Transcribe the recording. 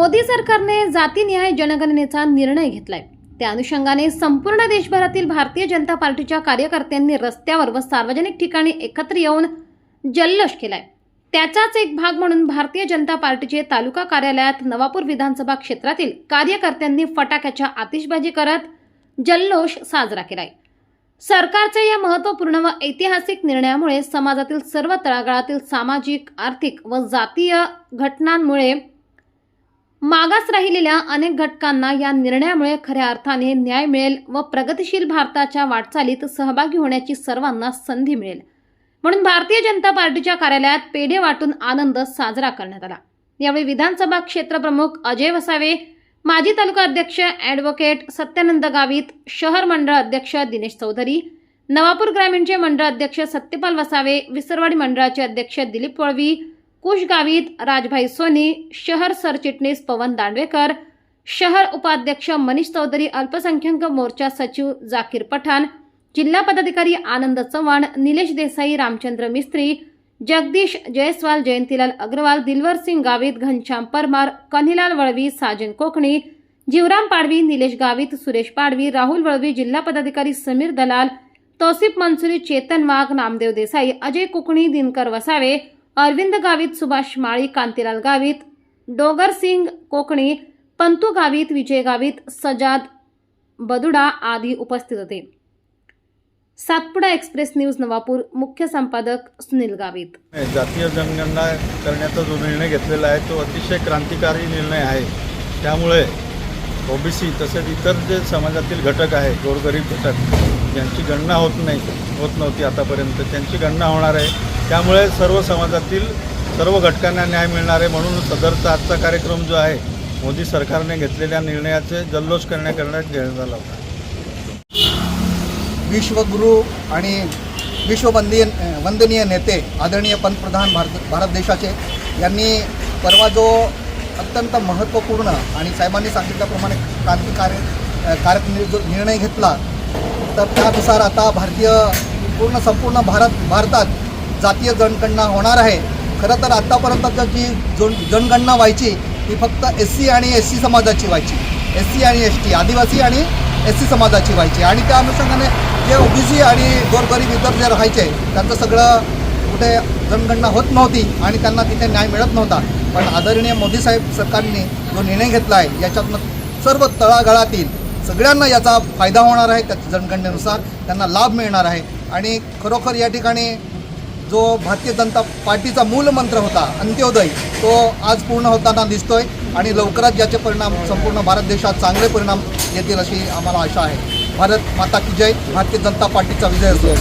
मोदी सरकारने जातीनिहाय जनगणनेचा निर्णय घेतलाय. त्या अनुषंगाने संपूर्ण देशभरातील भारतीय जनता पार्टीच्या कार्यकर्त्यांनी रस्त्यावर व सार्वजनिक ठिकाणी एकत्र येऊन जल्लोष केलाय. त्याचाच एक भाग म्हणून भारतीय जनता पार्टीचे तालुका कार्यालयात नवापूर विधानसभा क्षेत्रातील कार्यकर्त्यांनी फटाक्याच्या आतिषबाजी करत जल्लोष साजरा केलाय. सरकारच्या या महत्त्वपूर्ण व ऐतिहासिक निर्णयामुळे समाजातील सर्व तळागाळातील सामाजिक आर्थिक व जातीय घटनांमुळे मागास राहिलेल्या अनेक घटकांना या निर्णयामुळे खऱ्या अर्थाने न्याय मिळेल व प्रगतिशील भारताच्या वाटचालीत सहभागी होण्याची सर्वांना संधी मिळेल. म्हणून भारतीय जनता पार्टीच्या कार्यालयात पेढे वाटून आनंद साजरा करण्यात आला. यावेळी विधानसभा क्षेत्रप्रमुख अजय वसावे माजी तालुका अध्यक्ष ॲडव्होकेट सत्यानंद गावित शहर मंडळ अध्यक्ष दिनेश चौधरी नवापूर ग्रामीणचे मंडळ अध्यक्ष सत्यपाल वसावे विसरवाडी मंडळाचे अध्यक्ष दिलीप वळवी कुश गावित राजभाई सोनी शहर सरचिटणीस पवन दांडवेकर शहर उपाध्यक्ष मनीष चौधरी अल्पसंख्याक मोर्चा सचिव जाकीर पठाण जिल्हा पदाधिकारी आनंद चव्हाण निलेश देसाई रामचंद्र मिस्त्री जगदीश जयस्वाल जयंतीलाल अग्रवाल दिलवर सिंग गावित घनश्याम परमार कन्हीलाल वळवी साजन कोकणी जीवराम पाडवी निलेश गावित सुरेश पाडवी राहुल वळवी जिल्हा पदाधिकारी समीर दलाल तौसिफ मनसुरी चेतन वाघ नामदेव देसाई अजय कोकणी दिनकर वसावे अरविंद गावित सुभाष माळी कांतीलाल गावित डोगर सिंग कोकणी पंतू गावित विजय गावित सजाद बदुडा आदी उपस्थित होते. सातपुडा एक्सप्रेस न्यूज नवापूर मुख्य संपादक सुनील गावित. जातीय जनगणना करण्याचा जो निर्णय घेतलेला आहे तो अतिशय क्रांतिकारी निर्णय आहे. त्यामुळे ओबीसी तसेच इतर जे समाजातील घटक आहे गोरगरीब घटक ज्यांची गणना होत नाही होत नव्हती आतापर्यंत त्यांची गणना होणार आहे. त्यामुळे सर्व समाजातील सर्व घटकांना न्याय मिळणार आहे म्हणून सदरचा आजचा कार्यक्रम जो आहे मोदी सरकारने घेतलेल्या निर्णयाचे जल्लोष करण्या करण्यात घेण्यात आला होता विश्वगुरू आणि विश्ववंदीय वंदनीय नेते आदरणीय पंतप्रधान भारत भारत देशाचे यांनी परवा जो अत्यंत महत्त्वपूर्ण आणि साहेबांनी सांगितल्याप्रमाणे क्रांतिकार्य कार्य जो निर्णय घेतला तर त्यानुसार आता भारतीय पूर्ण संपूर्ण भारत भारतात जातीय जनगणना होणार आहे. खरं तर आत्तापर्यंत जी जन जनगणना व्हायची ती फक्त एस सी आणि एस सी समाजाची व्हायची. एस सी आणि एस टी आदिवासी आणि एस सी समाजाची व्हायची. आणि त्या अनुषंगाने जे ओबीसी आणि गोरगरीब इतर जे राहायचे त्यांचं सगळं कुठे जनगणना होत नव्हती आणि त्यांना तिथे न्याय मिळत नव्हता. पण आदरणीय मोदी साहेब सरकारने जो निर्णय घेतला आहे याच्यातनं सर्व तळागाळातील सगळ्यांना याचा फायदा होणार आहे त्या जनगणनेनुसार त्यांना लाभ मिळणार आहे. आणि खरोखर या ठिकाणी जो भारतीय जनता पार्टीचा मूलमंत्र होता अंत्योदय तो आज पूर्ण होताना दिसतोय आणि लवकरच याचे परिणाम संपूर्ण भारत देशात चांगले परिणाम येतील अशी आम्हाला आशा आहे. भारत माता की जय भारतीय जनता पार्टीचा विजय असतो